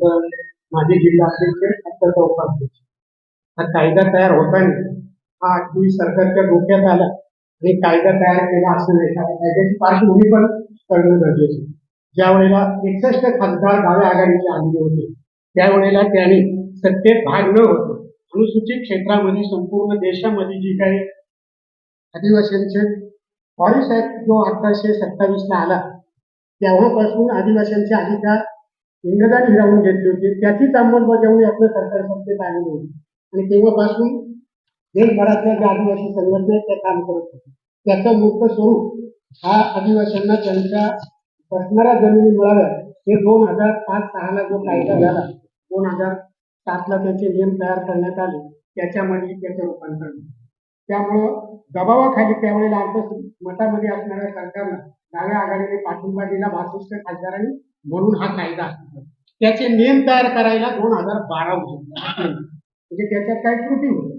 तर माझे जिल्हा अध्यक्ष अत्यंत हा कायदा तयार होताना हा आठवी सरकारच्या डोक्यात आला आणि कायदा तयार केला असं नाही. कायद्याची पार्श्वभूमी पण करणं गरजेचं ज्या वेळेला एकसष्ट खासदार डाव्या आघाडीचे आलेले होते त्यावेळेला त्यांनी सत्तेत भाग न होतो अनुसूचित क्षेत्रामध्ये संपूर्ण देशामध्ये जी काही आदिवासींचे फॉरेस्ट ऍक्ट जो अठराशे सत्तावीसला आला तेव्हापासून आदिवासींचे अधिकार इंग्रजांनी हिरावून घेतली होती. त्याचीच अंमलबजावणी आपल्या सरकार सत्तेत आलेली होती. आणि तेव्हापासून देशभरातल्या ज्या आदिवासी संघटना त्या काम करत होते त्याचं मुख्य स्वरूप हा आदिवासींना त्यांच्या बसणाऱ्या जमिनी मिळाव्या हे दोन हजार पाच सहाला जो कायदा झाला दोन हजार सातला त्याचे नियम तयार करण्यात आले. त्याच्यामध्ये त्याचं रूपांतर त्यामुळं दबावाखाली त्यावेळेला अर्ध मतामध्ये असणाऱ्या सरकारनं डाव्या आघाडीने पाठिंबा दिला बासष्ट खासदारांनी. म्हणून हा कायदा असतो. त्याचे नियम तयार करायला दोन हजार बारा होते म्हणजे त्याच्यात काही त्रुटी होती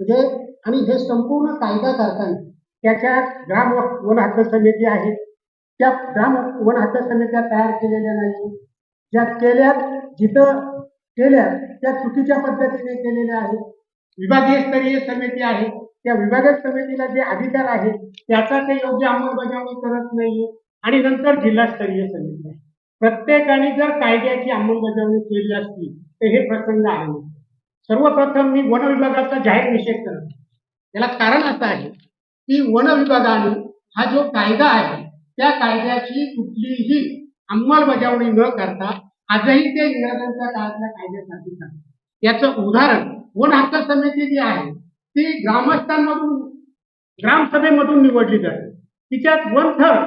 म्हणजे आणि हे संपूर्ण कायदा करताना त्याच्यात ग्राम वन हक्क समिती आहेत त्या ग्राम वन हक्क समित्या तयार केलेल्या नाही ज्या केल्या जिथं केल्या त्या चुकीच्या पद्धतीने केलेल्या आहेत. विभागीय स्तरीय समिती आहे. त्या विभागीय समितीला जे अधिकार आहेत त्याचा ते योग्य अंमलबजावणी करत नाहीये आणि नंतर जिल्हास्तरीय समिती आहे. प्रत्येकाने जर कायद्याची अंमलबजावणी केली असती तर हे प्रसंग आहे. सर्वप्रथम मी वन विभागाचा जाहीर निषेध करतो. याला कारण असं आहे की वन विभागाने हा जो कायदा आहे त्या कायद्याची कुठलीही अंमलबजावणी न करता आजही ते इंग्रजांच्या काळातल्या कायद्यासाठी करतात. याचं उदाहरण वन हक्क समिती जी आहे ती ग्रामस्थांमधून ग्रामसभेमधून निवडली जाते. तिच्यात वन थर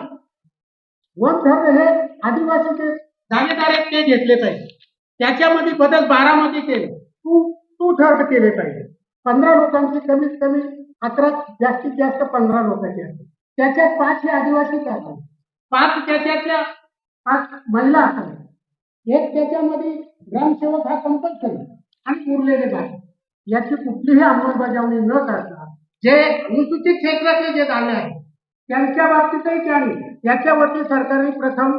वन थर हे आदिवासीचे दावेदार आहेत ते घेतले पाहिजे. त्याच्यामध्ये बदल बारामध्ये केले. तू तू थर्ड केले पाहिजे. पंधरा लोकांची कमीत कमी अकरा जास्तीत जास्त पंधरा लोकांची असते. त्याच्यात पाच हे आदिवासी असतात पाच त्याच्यातल्या पाच महिला असतात एक त्याच्यामध्ये ग्रामसेवक हा कंपल्सरी आणि उरलेले बाकी याची कुठलीही अंमलबजावणी न करता जे अनुसूचित क्षेत्रातले जे झाले आहेत त्यांच्या बाबतीतही त्यांनी याच्यावरती सरकारने प्रथम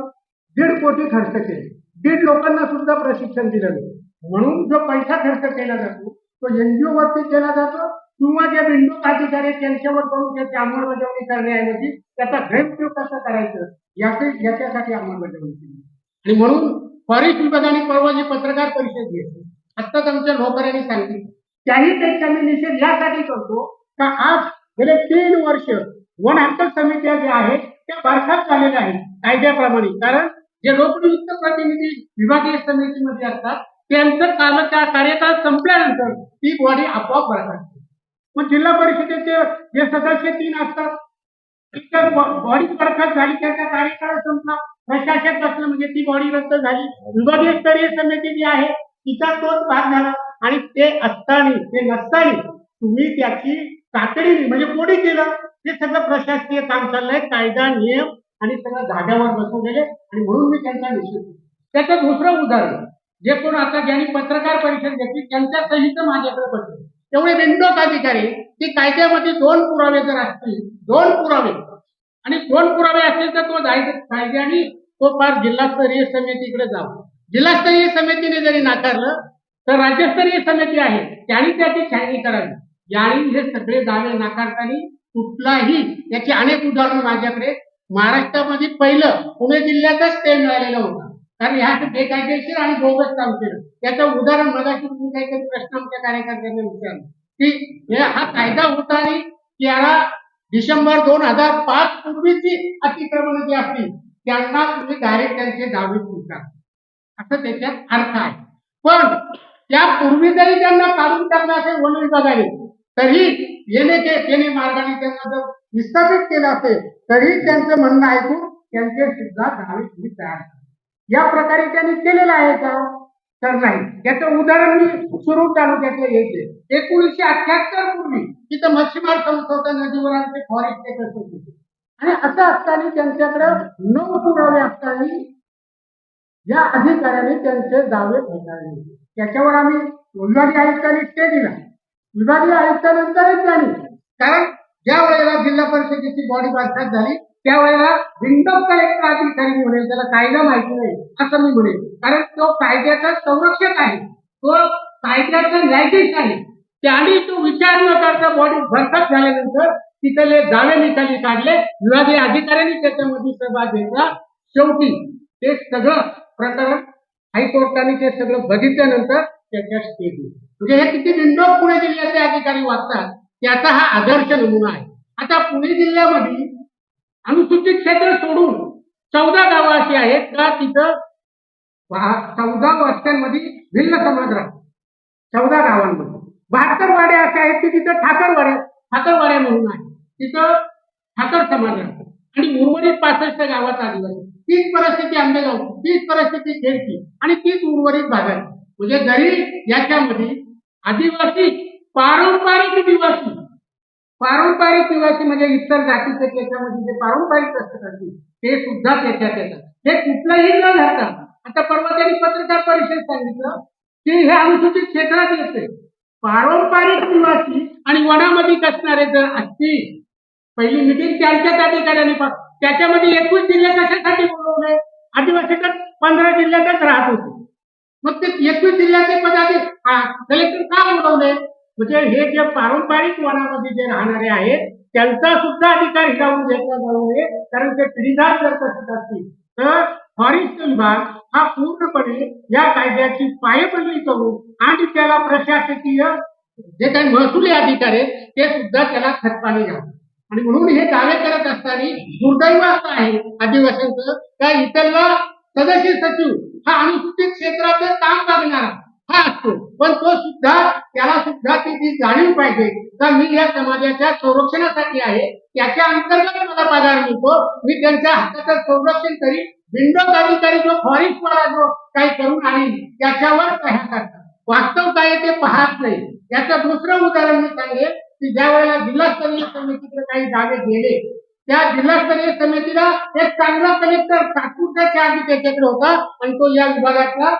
दीड कोटी खर्च केले. दीड लोकांना सुद्धा प्रशिक्षण दिलं नाही. म्हणून जो पैसा खर्च केला जातो तो एनजीओ वरती केला जातो किंवा जे विंडो अधिकारी त्यांच्यावर करून त्याची अंमलबजावणी करण्याऐवजी त्याचा गैरप्रयोग कसा करायचं याचे याच्यासाठी अंमलबजावणी केली. आणि म्हणून फॉरेस्ट विभागाने परवा जी पत्रकार परिषद घेतली. आत्ताच आमच्या नोकऱ्यांनी सांगितलं. त्याही पेक्षा मी निषेध यासाठी करतो का आज गेले तीन वर्ष वन हक्क समित्या ज्या आहेत त्या बरखास्त झालेल्या आहेत कायद्याप्रमाणे. कारण जे लोकनियुक्त प्रतिनिधी विभागीय समितीमध्ये असतात त्यांचं काल कार्यकाळ संपल्यानंतर ती बॉडी आपोआप बरखास्त मग जिल्हा परिषदेचे जे सदस्य तीन असतात बॉडी बरखास्त झाली त्यांचा कार्यकाळ संपला. प्रशासक असलं म्हणजे ती बॉडी रद्द झाली. विभागीय स्तरीय समिती जी आहे तिचा तोच भाग झाला. आणि ते असताना ते नसताना तुम्ही त्याची तातडीने म्हणजे कोणी केलं हे सगळं प्रशासकीय काम चाललंय. कायदा नियम आणि सगळं जाग्यावर बसवलेले आणि म्हणून मी त्यांचा निषेध त्याचं दुसरं उदाहरण जे कोण आता ज्यांनी पत्रकार परिषद घेतली त्यांच्या सहित माझ्याकडे पडले तेवढे बिंडोक अधिकारी की कायद्यामध्ये दोन पुरावे जर असतील दोन पुरावे आणि दोन पुरावे असतील तर तो जायचं कायद्याने तो फार जिल्हास्तरीय समितीकडे जावा. जिल्हास्तरीय समितीने जरी नाकारलं तर राज्यस्तरीय समिती आहे. त्याने त्याची छाननी करावी. यांनी हे सगळे दावे नाकारताना कुठलाही याची अनेक उदाहरणं माझ्याकडे महाराष्ट्रामध्ये पहिलं पुणे जिल्ह्यातच ते मिळालेलं होतं. कारण ह्या बेकायदेशीर आणि बोगस काम केलं त्याचं उदाहरण मगाशी तुम्ही काहीतरी प्रश्न आमच्या कार्यकर्त्यांनी विचारला. की हा कायदा होता आणि त्याला डिसेंबर दोन हजार पाच पूर्वीची अतिक्रमण जी असतील त्यांना तुम्ही डायरेक्ट त्यांचे दावे स्वीकार असं त्याच्यात अर्थ आहे. पण त्यापूर्वी जरी त्यांना काढून टाकलं असे वन तरी येणे ते येणे मार्गाने त्यांना जर विस्थापित केलं असेल तरी त्यांचं म्हणणं ऐकून त्यांचे सुद्धा दावे तुम्ही तयार या प्रकारे त्यांनी केलेलं आहे का? तर नाही. त्याचं उदाहरण मी सुरू तालुक्यातलं घ्यायचे एकोणीसशे अठ्याहत्तर पूर्वी तिथं मच्छीमार संशोधन नदीवर आमचे फॉरेस्ट एकच होते. आणि असं असताना त्यांच्याकडे नऊ पुरावे असताना या अधिकाऱ्याने त्यांचे दावे फेटाळले. त्याच्यावर आम्ही विभागीय आयुक्तांनी स्टे दिला. विभागीय आयुक्तानंतरच झाली. कारण ज्या वेळेला जिल्हा परिषदेची बॉडी बरखास्त झाली त्यावेळेला विंडो कलेक्टर अधिकारी म्हणेल त्याला कायदा माहिती नाही असं मी म्हणेन कारण तो कायद्याचा संरक्षक आहे. तो कायद्याचा न्यायाधीश आहे. त्याने तो विचार न करता बॉडी बरखास्त झाल्यानंतर तिथले दावे निकाली काढले. विभागीय अधिकाऱ्यांनी त्याच्यामध्ये सहभाग घेतला. शेवटी ते सगळं प्रकरण हायकोर्टाने ते सगळं बघितल्यानंतर त्याच्या स्टे म्हणजे हे किती विंडो पुणे जिल्ह्याचे अधिकारी वागतात त्याचा हा आदर्श नमुना आहे. आता पुणे जिल्ह्यामध्ये अनुसूचित क्षेत्र सोडून चौदा गावं अशी आहेत का तिथं चौदा वस्त्यांमध्ये भिन्न समाज राहतो. चौदा गावांमध्ये. बहात्तर वाड्या अशा आहेत की तिथं ठाकरवाड्या ठाकरवाड्या म्हणून आहे. तिथं ठाकर समाज राहतो. आणि उर्वरित पासष्ट गावात आदिवासी. तीच परिस्थिती आंबेगाव तीच परिस्थिती खेळची आणि तीच उर्वरित भागात म्हणजे जरी याच्यामध्ये आदिवासी पारंपरिक निवासी पारंपरिक निवासी म्हणजे इतर जातीचे त्याच्यामध्ये जे पारंपरिक असतात अगदी, ते सुद्धा त्याच्यात येतात. हे कुठलंही न धरता आता परवा त्यांनी पत्रकार परिषद सांगितलं की हे अनुसूचित क्षेत्रात येते. पारंपरिक निवासी आणि वनामध्ये असणारे जर असतील पहिली मिटिंग त्यांच्याच अधिकाऱ्यांनी त्याच्यामध्ये एकवीस जिल्हे कशासाठी बोलवले? आदिवासी तर पंधरा जिल्ह्यातच राहत होते. मग ते एकवीस जिल्ह्याचे पदाधिकारी कलेक्टर का बोलवले म्हणजे हे जे पारंपरिक वनामध्ये जे राहणारे आहेत त्यांचा सुद्धा अधिकार हिरावून घेतला जाऊ नये कारण ते पिढीदार जर तसंच असतील तर फॉरेस्ट विभाग हा पूर्णपणे या कायद्याची पायपल्ली करून आणि त्याला प्रशासकीय जे काही महसुली अधिकारी आहेत ते सुद्धा त्याला खतपाणी घ्यावं आणि म्हणून हे दावे करत असताना दुर्दैव असं आहे आदिवासींचं का इतरला सदस्य सचिव हा अनुसूचित क्षेत्राचं काम बघणारा हा असतो. पण तो सुद्धा त्याला सुद्धा ती जाणीव पाहिजे. का मी या समाजाच्या संरक्षणासाठी आहे. त्याच्या अंतर्गत मला पगार मिळतो. मी त्यांच्या हक्काचं संरक्षण करी विंडो अधिकारी जो फॉरेस्ट वाला जो काही करून आणीन त्याच्यावर सह्या करतात वास्तव काय ते पाहत नाही. याचं दुसरं उदाहरण मी सांगेल की ज्या वेळेला जिल्हास्तरीय समितीकडे काही दावे गेले त्या जिल्हास्तरीय समितीला एक चांगला कलेक्टर तात्पुरत्याच्या चार्ज त्याच्याकडे होता आणि तो या विभागातला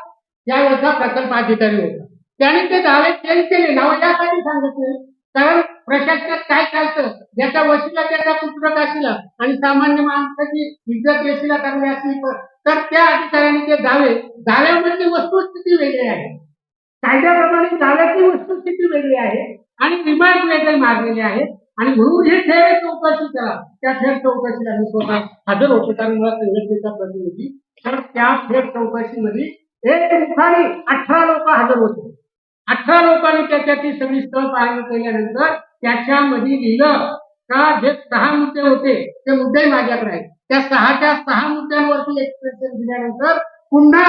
वेळेचा प्रकल्प अधिकारी होता. त्याने ते दावे चेंज केले. नाव यासाठी सांगितले. कारण प्रशासनात काय चालतं? ज्याच्या वशिला त्याचा पुत्रक आणि सामान्य माणसाची इज्जत वेशीला चांगली असली तर- तर त्या अधिकाऱ्यांनी ते दावे दाव्यामधली वस्तुस्थिती वेगळी आहे. कायद्याप्रमाणे दाव्याची वस्तुस्थिती वेगळी आहे आणि रिमार्क वेगळे मारलेले आहेत आणि म्हणून हे थेट चौकशी करा. त्या थेट चौकशीला मी स्वतः हजर होतो कारण मला संघटनेचा प्रतिनिधी. तर त्या थेट चौकशीमध्ये एक मुखाने अठरा लोक हजर होते. अठरा लोकांनी त्याच्याची सगळी स्थळ पाहणी केल्यानंतर त्याच्यामध्ये लिहिलं का जे सहा मुद्दे होते ते मुद्दे माझ्याकडे आहेत. त्या सहाच्या सहा मुद्द्यांवरती एक्सप्रेशन दिल्यानंतर पुन्हा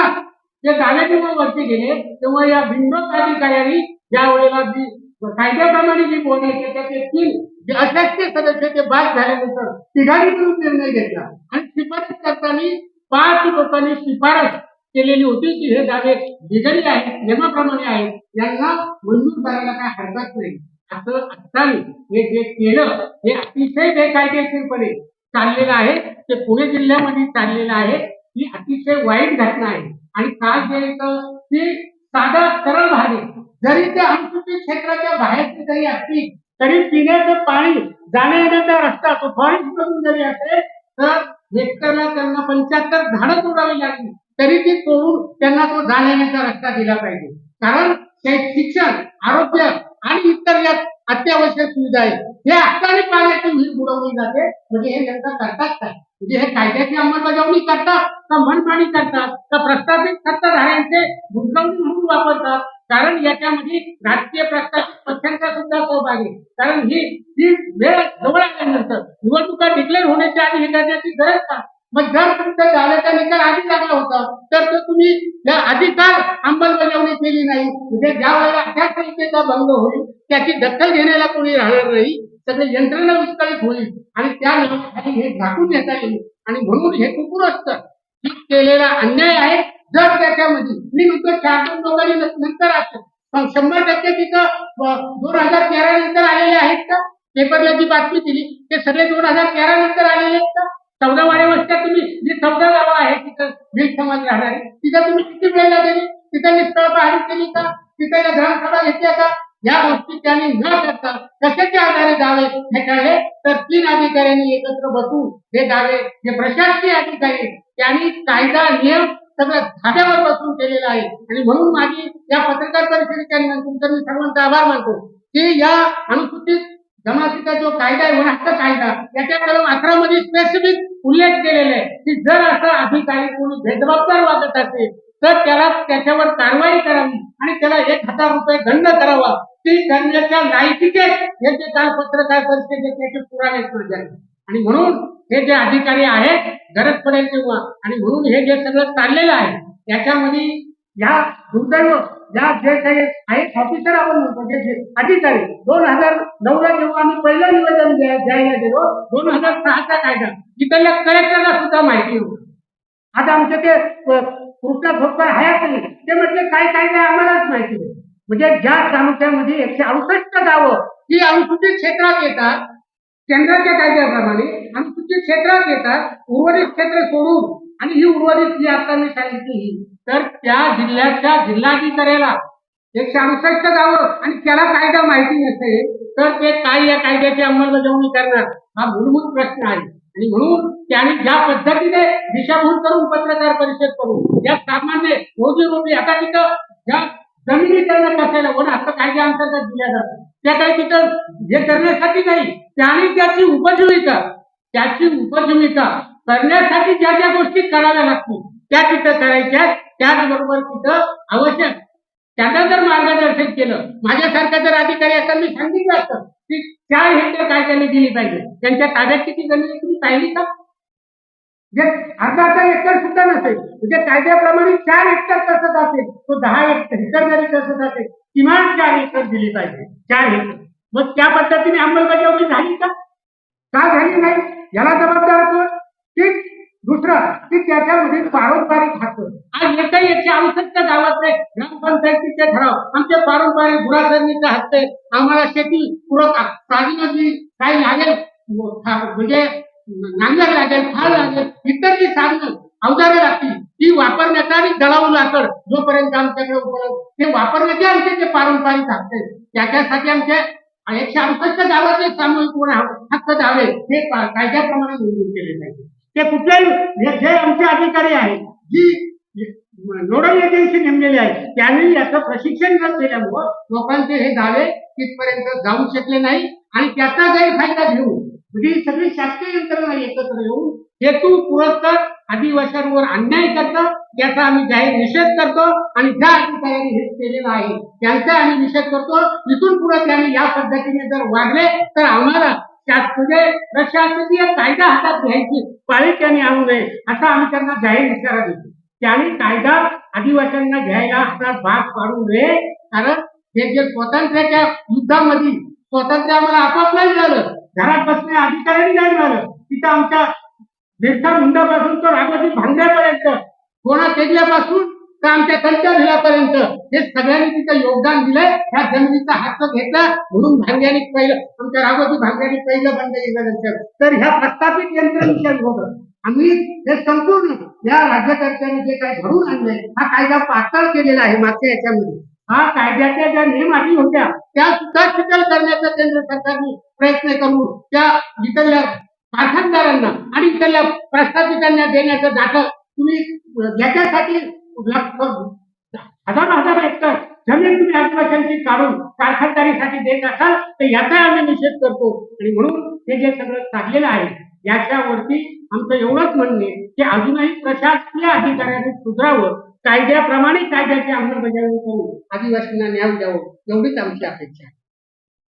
जे दावे जेव्हा वरती गेले तेव्हा या विंडो अधिकाऱ्यांनी ज्या वेळेला जी कायद्याप्रमाणे जी बोलायचे त्याचे तीन जे अशासकीय सदस्य ते बाद झाल्यानंतर तिघांनी मिळून निर्णय घेतला. आणि शिफारस करताना पाच लोकांनी शिफारस केलेली होती की हे दावे लिगली आहेत नियमाप्रमाणे आहेत यांना मंजूर करायला काय हरकत नाही. असं असताना हे जे केलं हे अतिशय बेकायदेशीरपणे चाललेलं आहे. ते पुणे जिल्ह्यामध्ये चाललेलं आहे. ही अतिशय वाईट घटना आहे. आणि काय जे येतं की साधा सरळ भाग जरी ते अनुसूचित क्षेत्राच्या बाहेरचे जरी असतील तरी पिण्याचं पाणी जाण्या येण्याचा रस्ता तो फॉरेस्ट मधून जरी असेल तर हेक्टरला त्यांना पंच्याहत्तर झाडं तोडावी लागली. तरी ती तोडून त्यांना तो जाण्या येण्याचा रस्ता दिला पाहिजे. कारण शिक्षण आरोग्य आणि इतर या अत्यावश्यक सुविधा आहेत. हे हक्काने पाण्याची विहीर बुडवली जाते. म्हणजे हे नेमकं करतात काय म्हणजे हे कायद्याची अंमलबजावणी करतात का मनमानी करतात का प्रस्थापित सत्ताधाऱ्यांचे गुंतवणूक म्हणून वापरतात कारण याच्यामध्ये राजकीय प्रस्थापित पक्षांचा सुद्धा सहभाग आहे. कारण ही ही वेळ जवळ आल्यानंतर निवडणुका डिक्लेअर होण्याच्या आधी हे करण्याची गरज का? मग जर तुमच्या दाव्याचा निकाल आधी लागला होता तर तो तुम्ही या अधिकार अंमलबजावणी केली नाही. म्हणजे ज्या वेळेला आचारसंहितेचा भंग होईल त्याची दखल घेण्याला कोणी राहणार नाही. सगळे यंत्रणा विस्कळीत होईल. आणि त्या नावाखाली हे झाकून घेता येईल. आणि म्हणून हे कुकुर असतं. की केलेला अन्याय आहे जर त्याच्यामध्ये. मी म्हणतो चार दोन लोकांनी नंतर असतं पण शंभर टक्के तिथं दोन हजार तेरा नंतर आलेले आहेत का? पेपरला जी बातमी दिली ते सगळे दोन हजार तेरा नंतर आलेले आहेत का? चौदा वाड्या तुम्ही जे चौदा गावं आहे तिथं भिल समाज राहणार तिथं तुम्ही किती वेळेला गेली तिथं स्थळ पाहणी केली का? तिथं ग्रामसभा घेतल्या का? या गोष्टी त्यांनी न करता कशाच्या आधारे दावे फेटाळले तर तीन अधिकाऱ्यांनी एकत्र बसून हे दावे जे प्रशासकीय अधिकारी आहेत, त्यांनी कायदा नियम सगळं खात्यावर बसून केलेलं आहे. आणि म्हणून माझी या पत्रकार परिषदेच्या निमित्तानं मी सर्वांचा आभार मानतो की या अनुसूचित जमातीचा जो कायदा आहे हक्क कायदा याच्या कलम अकरा मध्ये स्पेसिफिक उल्लेख केलेला आहे की जर असा अधिकारी कोणी भेदबाबदार वागत असेल तर त्याला त्याच्यावर कारवाई करावी आणि त्याला एक हजार रुपये दंड करावा. ती करण्याच्या लायकीचे हे जे काल पत्रकार परिषदेचे त्याचे आणि म्हणून हे जे अधिकारी आहेत गरज पडेल तेव्हा. आणि म्हणून हे जे सगळं चाललेलं आहे याच्यामध्ये या दुर्दैव या जे काही आहेत ऑफिसर आपण म्हणतो जे अधिकारी दोन हजार नऊ ला जेव्हा आम्ही पहिलं निवेदन द्यायला गेलो दोन हजार सहाचा कायदा. तिथल्या कलेक्टरला सुद्धा माहिती होती. आता आमचे ते कृष्णा खोतकर हयात नाही ते म्हटले काय कायदा आम्हालाच माहिती नाही. म्हणजे ज्या तालुक्यामध्ये एकशे अडुसष्ट गावं ही अनुसूचित क्षेत्रात येतात केंद्राच्या कायद्याप्रमाणे अनुसूचित क्षेत्रात येतात उर्वरित क्षेत्र सोडून. आणि ही उर्वरित जी आता मी सांगितली ही. तर त्या जिल्ह्याच्या जिल्हाधिकाऱ्याला एकशे अडुसष्ट गावं आणि त्याला कायदा माहिती नसेल तर ते काय या कायद्याची अंमलबजावणी करणार? हा मूलभूत प्रश्न आहे. आणि म्हणून त्यांनी ज्या पद्धतीने दिशाभूल करून पत्रकार परिषद करून या सामान्य रोजी आता तिथं ज्या जमिनीकरण कशाला वन हक्क कायद्याअंतर्गत दिल्या जातात त्या काही तिथं हे करण्यासाठी नाही. त्याने त्याची उपजीविका त्याची उपजीविका करण्यासाठी ज्या ज्या गोष्टी कराव्या लागतील त्या तिथं करायच्या त्याचबरोबर तिथं आवश्यक त्यांना जर मार्गदर्शन केलं माझ्यासारखा जर अधिकारी असं मी सांगितलं असतं की चार हेक्टर काय त्यांनी दिली पाहिजे. त्यांच्या ताब्यात किती जमीन आहे तुम्ही पाहिली का? जे अर्धा अर्धा एकर सुद्धा नसेल. म्हणजे कायद्याप्रमाणे चार हेक्टर कसं असेल तो दहा हेक्टर जरी कसं असेल किमान चार हेक्टर दिली पाहिजे. चार हेक्टर. मग त्या पद्धतीने अंमलबजावणी झाली का? का झाली नाही? याला जबाबदार कोण? की दुसरं की त्याच्यामध्ये म्हणजे पारंपरिक हक्क. आज याची आवश्यकता अडुसष्ट नाही. ग्रामपंचायतीचे ठराव आमचे पारंपरिक गुराखरणीचा हक्क आम्हाला शेती पूरक साधनाची काही लागेल म्हणजे नांगर लागेल फाळ लागेल इतर जी साधनं अवजारे लागतील ती वापरण्याचा आणि दळावू लाकड जोपर्यंत आमच्याकडे उपलब्ध ते वापरण्याचे आमचे जे पारंपरिक हक्क त्याच्यासाठी आमचे आणि अडुसष्ट दावाचे सामूहिक गुण हक्क दावे हे कायद्याप्रमाणे मंजूर केले पाहिजे. ते कुठल्याही जे- जे आमचे अधिकारी आहेत जी नोडल एजन्सी नेमलेली आहे त्यांनी याचं प्रशिक्षण न दिल्यामुळं लोकांचे हे दावे तिथपर्यंत जाऊ शकले नाही आणि त्याचा गैरफायदा घेऊन म्हणजे सगळी शासकीय यंत्रणा एकत्र येऊन हेतू पुरस्कार आदिवाशांवर अन्याय करतं याचा आम्ही जाहीर निषेध करतो आणि ज्या अधिकाऱ्यांनी हे केलेलं आहे त्यांचा आम्ही निषेध करतो. इथून पुढे त्यांनी या पद्धतीने जर वागले तर आम्हाला शासकीय प्रशासकीय कायदा हातात घ्यायची पाळी त्यांनी आणू नये असा आम्ही त्यांना जाहीर इशारा देतो. त्यांनी कायदा आदिवाशांना घ्यायला हातात भाग पाडू नये कारण हे जे स्वातंत्र्याच्या युद्धामध्ये स्वातंत्र्य आम्हाला आपापलाही झालं. घरात बसण्या अधिकाऱ्यांनी नाही झालं. तिथं आमच्या बिरसा मुंडापासून तर राघोजी भांगड्यापर्यंत कोणा तेजल्यापासून तर आमच्या कंच्या भिलापर्यंत हे सगळ्यांनी तिथं योगदान दिलंय. ह्या जमिनीचा हक्क घेतला म्हणून भांग्यानी पहिलं आमच्या राघोजी भांग्यानी पहिलं बंद केल्यानंतर तर ह्या प्रस्थापित यंत्रणेच्या होतं आम्ही हे संपूर्ण या राज्यकर्त्यांनी जे काही घडून आणलंय हा कायदा पातळ केलेला आहे मागच्या याच्यामध्ये. हा कायद्याच्या ज्या नियमाटी होत्या त्या सुद्धा शिथिल करण्याचा केंद्र सरकारने प्रयत्न करून त्या जिथल्या कारखानदारांना आणि त्याला प्रस्थापितांना देण्याचं दाखल तुम्ही याच्यासाठी हजार हजार हेक्टर जमीन तुम्ही आदिवासींची काढून कारखानदारीसाठी देत असाल तर याचा आम्ही निषेध करतो. आणि म्हणून हे जे सगळं चाललेलं आहे याच्यावरती आमचं एवढंच म्हणणे की अजूनही प्रशासकीय अधिकाऱ्यांनी सुधारावं. कायद्याप्रमाणे कायद्याची अंमलबजावणी करून आदिवासींना न्याय द्यावं. एवढीच आमची अपेक्षा आहे.